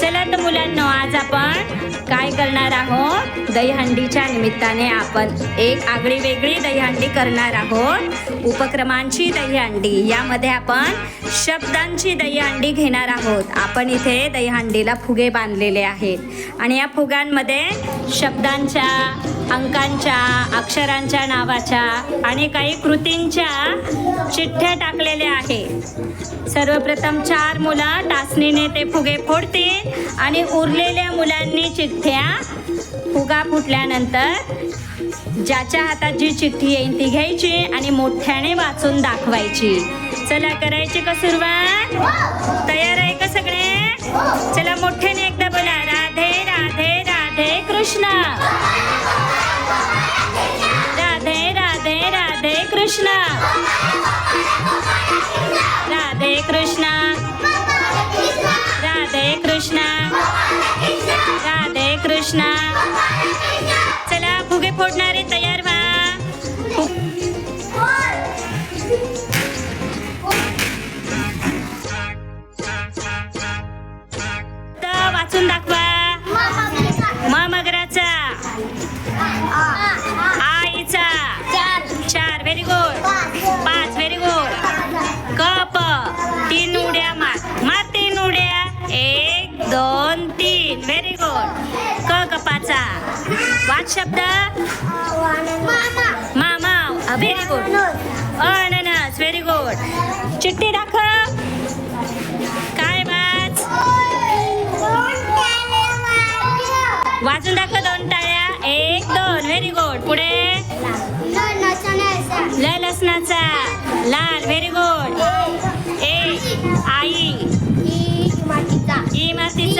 चला तर मुलांनो आज आपण काय करणार आहोत? दहीहंडीच्या निमित्ताने आपण एक आगळी वेगळी दहीहंडी करणार आहोत. उपक्रमांची दहीहंडी. यामध्ये आपण शब्दांची दहीहंडी घेणार आहोत. आपण इथे दहीहंडीला फुगे बांधलेले आहेत. आणि या फुगांमध्ये शब्दांच्या अंकांच्या अक्षरांच्या नावाच्या आणि काही कृतींच्या चिठ्ठ्या टाकलेल्या आहे. सर्वप्रथम चार मुलं टाचणीने ते फुगे फोडतील आणि उरलेल्या मुलांनी चिठ्ठ्या फुगा फुटल्यानंतर ज्याच्या हातात जी चिठ्ठी येईल ती घ्यायची आणि मोठ्याने वाचून दाखवायची. चला करायची का सुरुवात? तयार आहे का सगळे? चला मोठ्याने एकदा बोला. राधे राधे राधे कृष्ण. कृष्ण राधे कृष्ण राधे कृष्ण राधे कृष्ण चला फुगे फोडणारे तयार व्हा तर वाचून दाखवा कोणत शब्द? मामा. व्हेरी गुड अननस व्हेरी गुड चिठ्ठी दाखव. काय वाच वाजून दाखव दोन टाळ्या. एक दोन. व्हेरी गुड पुढे. ल लसणाचा. लाल. व्हेरी गुड ए आई. ई मातीचा.